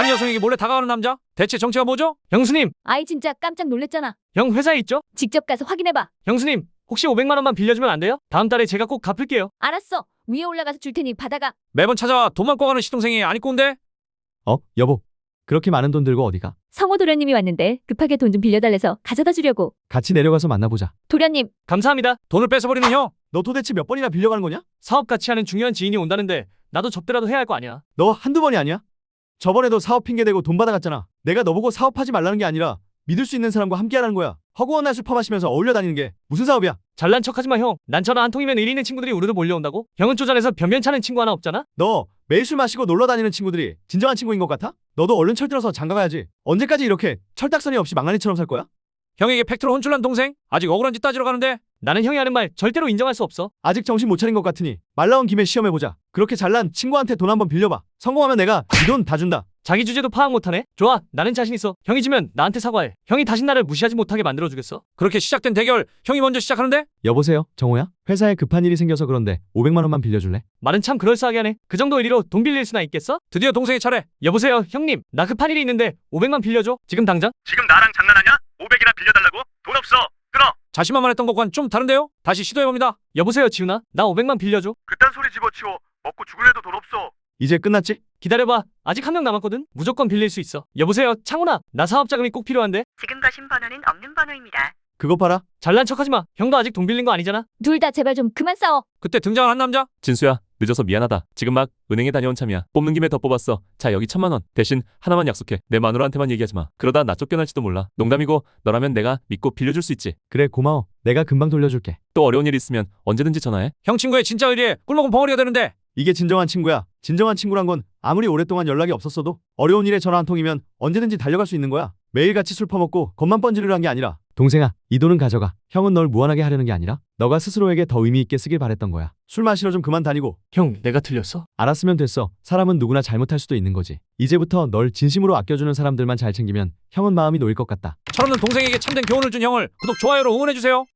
한 여성에게 몰래 다가가는 남자? 대체 정체가 뭐죠? 형수님, 아이 진짜 깜짝 놀랬잖아. 형 회사에 있죠? 직접 가서 확인해봐. 형수님, 혹시 500만 원만 빌려주면 안 돼요? 다음 달에 제가 꼭 갚을게요. 알았어. 위에 올라가서 줄 테니 받아가. 매번 찾아와 돈만 꿔가는 시동생이 아니 꼰대? 어, 여보. 그렇게 많은 돈 들고 어디가? 성호 도련님이 왔는데 급하게 돈 좀 빌려달래서 가져다 주려고. 같이 내려가서 만나보자. 도련님, 감사합니다. 돈을 뺏어버리는 형. 너 도대체 몇 번이나 빌려가는 거냐? 사업 같이 하는 중요한 지인이 온다는데 나도 접대라도 해야 할 거 아니야. 너 한두 번이 아니야? 저번에도 사업 핑계대고 돈 받아갔잖아. 내가 너보고 사업하지 말라는 게 아니라 믿을 수 있는 사람과 함께 하라는 거야. 허구한 날술 퍼마시면서 어울려 다니는 게 무슨 사업이야? 잘난 척하지 마 형. 난 전화 한 통이면 일 있는 친구들이 우르르 몰려온다고? 형은 쪼잔해서 변변찮은 친구 하나 없잖아? 너 매일 술 마시고 놀러 다니는 친구들이 진정한 친구인 것 같아? 너도 얼른 철들어서 장가가야지. 언제까지 이렇게 철딱선이 없이 망나니처럼 살 거야? 형에게 팩트로 혼쭐난 동생? 아직 억울한지 따지러 가는데 나는 형이 하는 말 절대로 인정할 수 없어. 아직 정신 못 차린 것 같으니 말 나온 김에 시험해보자. 그렇게 잘난 친구한테 돈 한번 빌려봐. 성공하면 내가 이 돈 다 준다. 자기 주제도 파악 못하네? 좋아, 나는 자신 있어. 형이 지면 나한테 사과해. 형이 다시 나를 무시하지 못하게 만들어주겠어. 그렇게 시작된 대결, 형이 먼저 시작하는데? 여보세요, 정호야? 회사에 급한 일이 생겨서 그런데 500만 원만 빌려줄래? 말은 참 그럴싸하게 하네. 그 정도 의리로 돈 빌릴 수나 있겠어? 드디어 동생의 차례. 여보세요, 형님. 나 급한 일이 있는데 500만 빌려줘. 지금 당장? 지금 나랑 장난하냐? 500이나 빌려달라고? 돈 없어. 자신만만했던 것과는 좀 다른데요? 다시 시도해봅니다. 여보세요, 지훈아. 나 500만 빌려줘. 그딴 소리 집어치워. 먹고 죽을래도 돈 없어. 이제 끝났지? 기다려봐. 아직 한 명 남았거든. 무조건 빌릴 수 있어. 여보세요, 창훈아. 나 사업 자금이 꼭 필요한데. 지금 거신 번호는 없는 번호입니다. 그거 봐라. 잘난 척하지 마. 형도 아직 돈 빌린 거 아니잖아. 둘 다 제발 좀 그만 싸워. 그때 등장한 한 남자. 진수야, 늦어서 미안하다. 지금 막 은행에 다녀온 참이야. 뽑는 김에 더 뽑았어. 자, 여기 천만 원. 대신 하나만 약속해. 내 마누라한테만 얘기하지 마. 그러다 나 쫓겨날지도 몰라. 농담이고 너라면 내가 믿고 빌려줄 수 있지. 그래, 고마워. 내가 금방 돌려줄게. 또 어려운 일 있으면 언제든지 전화해. 형 친구의 진짜 의리에 꿀먹은 벙어리가 되는데. 이게 진정한 친구야. 진정한 친구란 건 아무리 오랫동안 연락이 없었어도 어려운 일에 전화 한 통이면 언제든지 달려갈 수 있는 거야. 매일같이 술 퍼먹고 겉만 번지르르 한게 아니라 동생아, 이 돈은 가져가. 형은 널 무한하게 하려는 게 아니라 너가 스스로에게 더 의미 있게 쓰길 바랬던 거야. 술 마시러 좀 그만 다니고 형, 내가 틀렸어? 알았으면 됐어. 사람은 누구나 잘못할 수도 있는 거지. 이제부터 널 진심으로 아껴주는 사람들만 잘 챙기면 형은 마음이 놓일 것 같다. 철없는 동생에게 참된 교훈을 준 형을 구독, 좋아요로 응원해주세요.